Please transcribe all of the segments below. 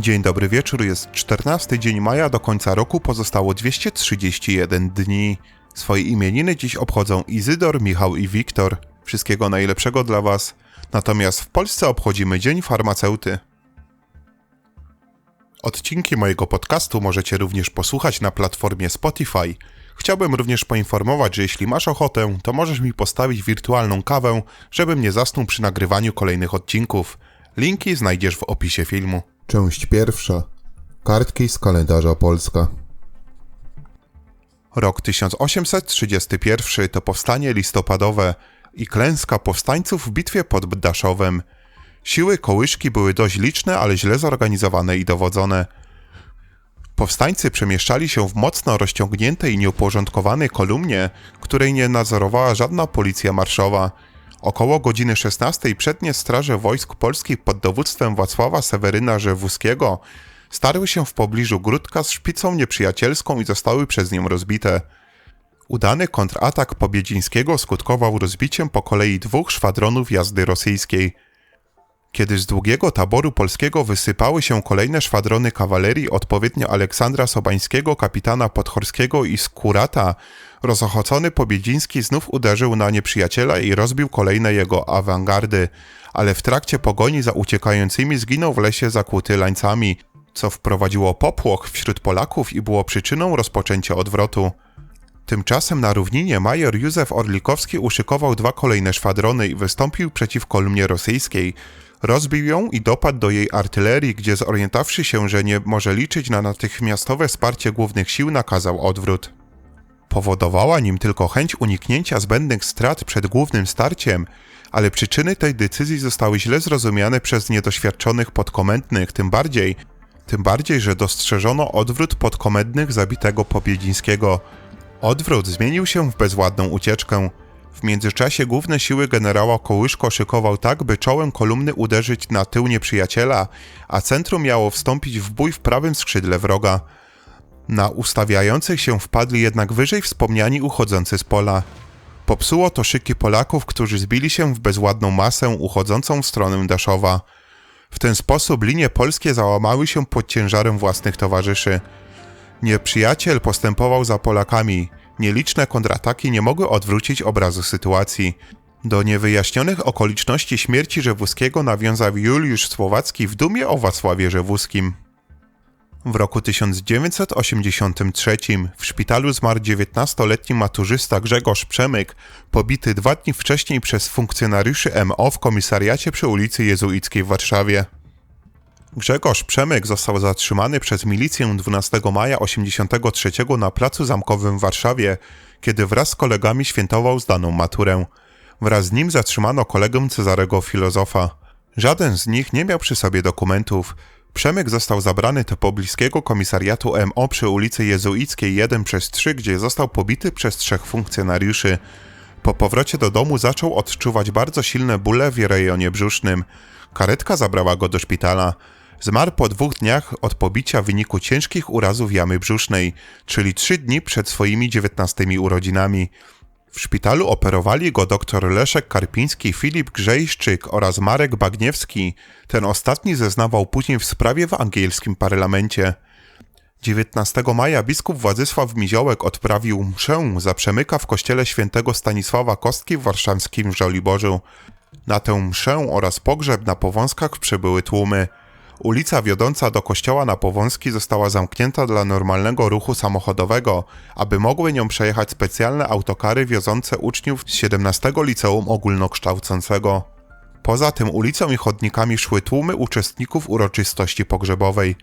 Dzień dobry wieczór, jest 14 dzień maja, do końca roku pozostało 231 dni. Swoje imieniny dziś obchodzą Izydor, Michał i Wiktor. Wszystkiego najlepszego dla Was. Natomiast w Polsce obchodzimy Dzień Farmaceuty. Odcinki mojego podcastu możecie również posłuchać na platformie Spotify. Chciałbym również poinformować, że jeśli masz ochotę, to możesz mi postawić wirtualną kawę, żebym nie zasnął przy nagrywaniu kolejnych odcinków. Linki znajdziesz w opisie filmu. Część pierwsza. Kartki z kalendarza Polska. Rok 1831 to powstanie listopadowe i klęska powstańców w bitwie pod Bdaszowem. Siły kołyszki były dość liczne, ale źle zorganizowane i dowodzone. Powstańcy przemieszczali się w mocno rozciągniętej i nieuporządkowanej kolumnie, której nie nadzorowała żadna policja marszowa. Około godziny 16 przednie straże wojsk polskich pod dowództwem Wacława Seweryna Rzewuskiego starły się w pobliżu Grudka z szpicą nieprzyjacielską i zostały przez nią rozbite. Udany kontratak Pobiedzińskiego skutkował rozbiciem po kolei dwóch szwadronów jazdy rosyjskiej. Kiedy z długiego taboru polskiego wysypały się kolejne szwadrony kawalerii, odpowiednio Aleksandra Sobańskiego, kapitana Podchorskiego i Skurata, rozochocony Pobiedziński znów uderzył na nieprzyjaciela i rozbił kolejne jego awangardy, ale w trakcie pogoni za uciekającymi zginął w lesie zakłuty lańcami, co wprowadziło popłoch wśród Polaków i było przyczyną rozpoczęcia odwrotu. Tymczasem na równinie major Józef Orlikowski uszykował dwa kolejne szwadrony i wystąpił przeciw kolumnie rosyjskiej. Rozbił ją i dopadł do jej artylerii, gdzie zorientowawszy się, że nie może liczyć na natychmiastowe wsparcie głównych sił, nakazał odwrót. Powodowała nim tylko chęć uniknięcia zbędnych strat przed głównym starciem, ale przyczyny tej decyzji zostały źle zrozumiane przez niedoświadczonych podkomendnych, tym bardziej, tym bardziej, że dostrzeżono odwrót podkomendnych zabitego Pobiedzińskiego. Odwrót zmienił się w bezładną ucieczkę. W międzyczasie główne siły generała Kołyszko szykował tak, by czołem kolumny uderzyć na tył nieprzyjaciela, a centrum miało wstąpić w bój w prawym skrzydle wroga. Na ustawiających się wpadli jednak wyżej wspomniani uchodzący z pola. Popsuło to szyki Polaków, którzy zbili się w bezładną masę uchodzącą w stronę Daszowa. W ten sposób linie polskie załamały się pod ciężarem własnych towarzyszy. Nieprzyjaciel postępował za Polakami. Nieliczne kontrataki nie mogły odwrócić obrazu sytuacji. Do niewyjaśnionych okoliczności śmierci Rzewuskiego nawiązał Juliusz Słowacki w dumie o Wacławie Rzewuskim. W roku 1983 w szpitalu zmarł 19-letni maturzysta Grzegorz Przemyk, pobity dwa dni wcześniej przez funkcjonariuszy MO w komisariacie przy ulicy Jezuickiej w Warszawie. Grzegorz Przemyk został zatrzymany przez milicję 12 maja 1983 na placu zamkowym w Warszawie, kiedy wraz z kolegami świętował zdaną maturę. Wraz z nim zatrzymano kolegę Cezarego Filozofa. Żaden z nich nie miał przy sobie dokumentów. Przemyk został zabrany do pobliskiego komisariatu MO przy ulicy Jezuickiej 1 przez 3, gdzie został pobity przez trzech funkcjonariuszy. Po powrocie do domu zaczął odczuwać bardzo silne bóle w rejonie brzusznym. Karetka zabrała go do szpitala. Zmarł po dwóch dniach od pobicia w wyniku ciężkich urazów jamy brzusznej, czyli trzy dni przed swoimi dziewiętnastymi urodzinami. W szpitalu operowali go dr Leszek Karpiński, Filip Grzejszczyk oraz Marek Bagniewski. Ten ostatni zeznawał później w sprawie w angielskim parlamencie. 19 maja biskup Władysław Miziołek odprawił mszę za przemyka w kościele świętego Stanisława Kostki w warszawskim Żoliborzu. Na tę mszę oraz pogrzeb na Powązkach przybyły tłumy. Ulica wiodąca do kościoła na Powązki została zamknięta dla normalnego ruchu samochodowego, aby mogły nią przejechać specjalne autokary wiozące uczniów z 17 Liceum Ogólnokształcącego. Poza tym ulicą i chodnikami szły tłumy uczestników uroczystości pogrzebowej.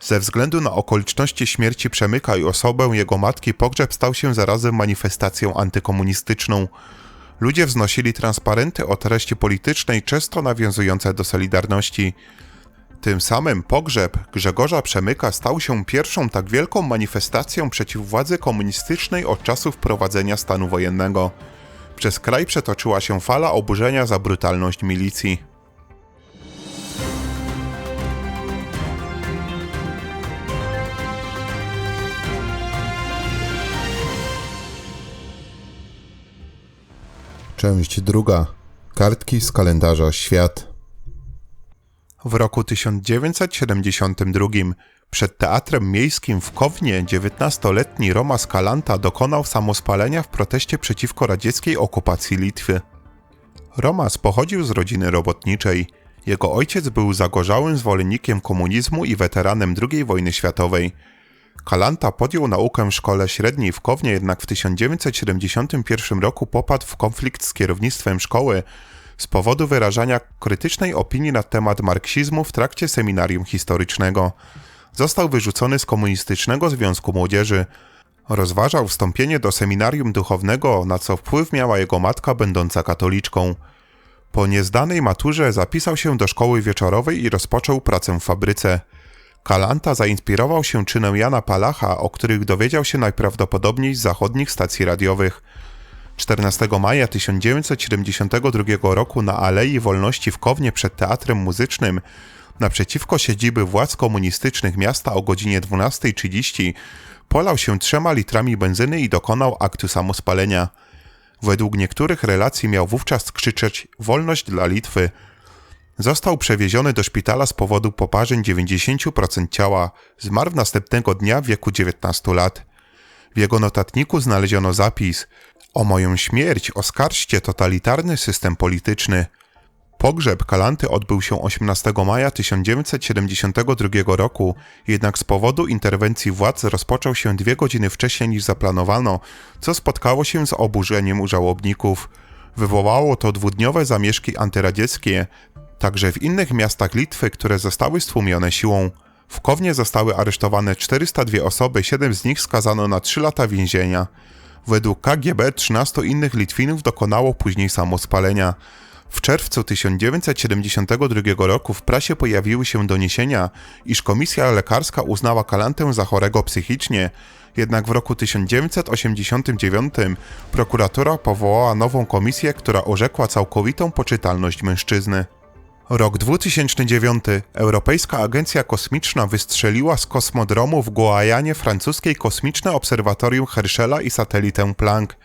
Ze względu na okoliczności śmierci Przemyka i osobę jego matki pogrzeb stał się zarazem manifestacją antykomunistyczną. Ludzie wznosili transparenty o treści politycznej, często nawiązujące do Solidarności. Tym samym pogrzeb Grzegorza Przemyka stał się pierwszą tak wielką manifestacją przeciw władzy komunistycznej od czasu wprowadzenia stanu wojennego. Przez kraj przetoczyła się fala oburzenia za brutalność milicji. Część druga. Kartki z kalendarza Świat. W roku 1972 przed Teatrem Miejskim w Kownie 19-letni Roma Skalanta dokonał samospalenia w proteście przeciwko radzieckiej okupacji Litwy. Romas pochodził z rodziny robotniczej. Jego ojciec był zagorzałym zwolennikiem komunizmu i weteranem II wojny światowej. Kalanta podjął naukę w szkole średniej w Kownie, jednak w 1971 roku popadł w konflikt z kierownictwem szkoły z powodu wyrażania krytycznej opinii na temat marksizmu w trakcie seminarium historycznego. Został wyrzucony z Komunistycznego Związku Młodzieży. Rozważał wstąpienie do seminarium duchownego, na co wpływ miała jego matka, będąca katoliczką. Po niezdanej maturze zapisał się do szkoły wieczorowej i rozpoczął pracę w fabryce. Kalanta zainspirował się czynem Jana Palacha, o których dowiedział się najprawdopodobniej z zachodnich stacji radiowych. 14 maja 1972 roku na Alei Wolności w Kownie przed Teatrem Muzycznym naprzeciwko siedziby władz komunistycznych miasta o godzinie 12.30 polał się trzema litrami benzyny i dokonał aktu samospalenia. Według niektórych relacji miał wówczas krzyczeć wolność dla Litwy. Został przewieziony do szpitala z powodu poparzeń 90% ciała. Zmarł następnego dnia w wieku 19 lat. W jego notatniku znaleziono zapis: O moją śmierć oskarżcie totalitarny system polityczny. Pogrzeb Kalanty odbył się 18 maja 1972 roku, jednak z powodu interwencji władz rozpoczął się dwie godziny wcześniej niż zaplanowano, co spotkało się z oburzeniem żałobników. Wywołało to dwudniowe zamieszki antyradzieckie, także w innych miastach Litwy, które zostały stłumione siłą. W Kownie zostały aresztowane 402 osoby, 7 z nich skazano na 3 lata więzienia. Według KGB 13 innych Litwinów dokonało później samospalenia. W czerwcu 1972 roku w prasie pojawiły się doniesienia, iż komisja lekarska uznała Kalantę za chorego psychicznie, jednak w roku 1989 prokuratura powołała nową komisję, która orzekła całkowitą poczytalność mężczyzny. Rok 2009. Europejska Agencja Kosmiczna wystrzeliła z kosmodromu w Guajanie francuskiej kosmiczne obserwatorium Herschela i satelitę Planck.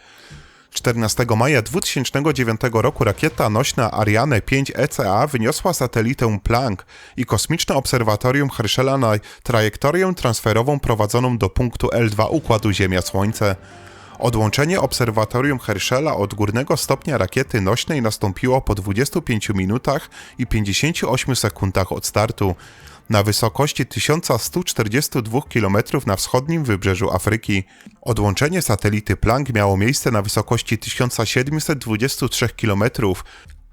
14 maja 2009 roku rakieta nośna Ariane 5 ECA wyniosła satelitę Planck i kosmiczne obserwatorium Herschela na trajektorię transferową prowadzoną do punktu L2 układu Ziemia-Słońce. Odłączenie obserwatorium Herschela od górnego stopnia rakiety nośnej nastąpiło po 25 minutach i 58 sekundach od startu, na wysokości 1142 km na wschodnim wybrzeżu Afryki. Odłączenie satelity Planck miało miejsce na wysokości 1723 km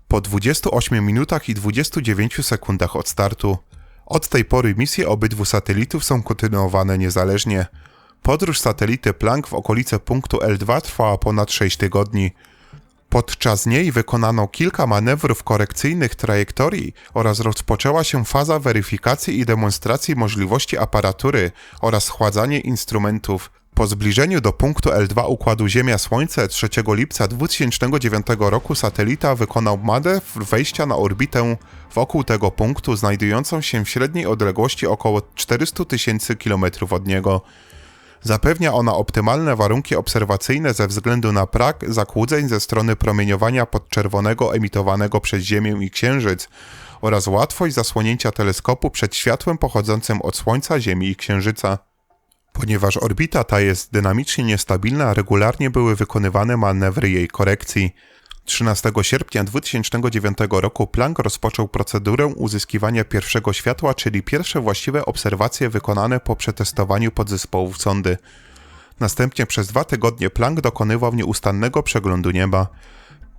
po 28 minutach i 29 sekundach od startu. Od tej pory misje obydwu satelitów są kontynuowane niezależnie. Podróż satelity Planck w okolice punktu L2 trwała ponad 6 tygodni. Podczas niej wykonano kilka manewrów korekcyjnych trajektorii oraz rozpoczęła się faza weryfikacji i demonstracji możliwości aparatury oraz schładzanie instrumentów. Po zbliżeniu do punktu L2 układu Ziemia-Słońce 3 lipca 2009 roku satelita wykonał manewr wejścia na orbitę wokół tego punktu, znajdującą się w średniej odległości około 400 tysięcy kilometrów od niego. Zapewnia ona optymalne warunki obserwacyjne ze względu na brak zakłóceń ze strony promieniowania podczerwonego emitowanego przez Ziemię i Księżyc oraz łatwość zasłonięcia teleskopu przed światłem pochodzącym od Słońca, Ziemi i Księżyca. Ponieważ orbita ta jest dynamicznie niestabilna, regularnie były wykonywane manewry jej korekcji. 13 sierpnia 2009 roku Planck rozpoczął procedurę uzyskiwania pierwszego światła, czyli pierwsze właściwe obserwacje wykonane po przetestowaniu podzespołów sondy. Następnie przez dwa tygodnie Planck dokonywał nieustannego przeglądu nieba.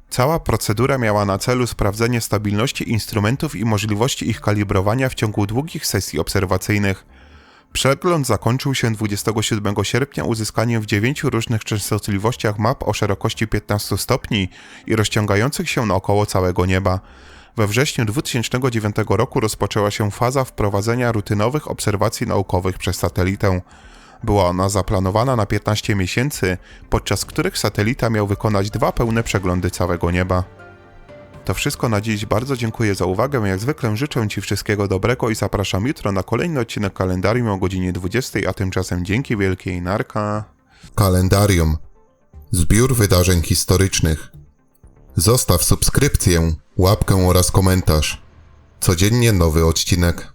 Cała procedura miała na celu sprawdzenie stabilności instrumentów i możliwości ich kalibrowania w ciągu długich sesji obserwacyjnych. Przegląd zakończył się 27 sierpnia uzyskaniem w dziewięciu różnych częstotliwościach map o szerokości 15 stopni i rozciągających się naokoło całego nieba. We wrześniu 2009 roku rozpoczęła się faza wprowadzenia rutynowych obserwacji naukowych przez satelitę. Była ona zaplanowana na 15 miesięcy, podczas których satelita miał wykonać dwa pełne przeglądy całego nieba. To wszystko na dziś. Bardzo dziękuję za uwagę. Jak zwykle życzę Ci wszystkiego dobrego i zapraszam jutro na kolejny odcinek kalendarium o godzinie 20, a tymczasem dzięki wielkiej narka. Kalendarium. Zbiór wydarzeń historycznych. Zostaw subskrypcję, łapkę oraz komentarz. Codziennie nowy odcinek.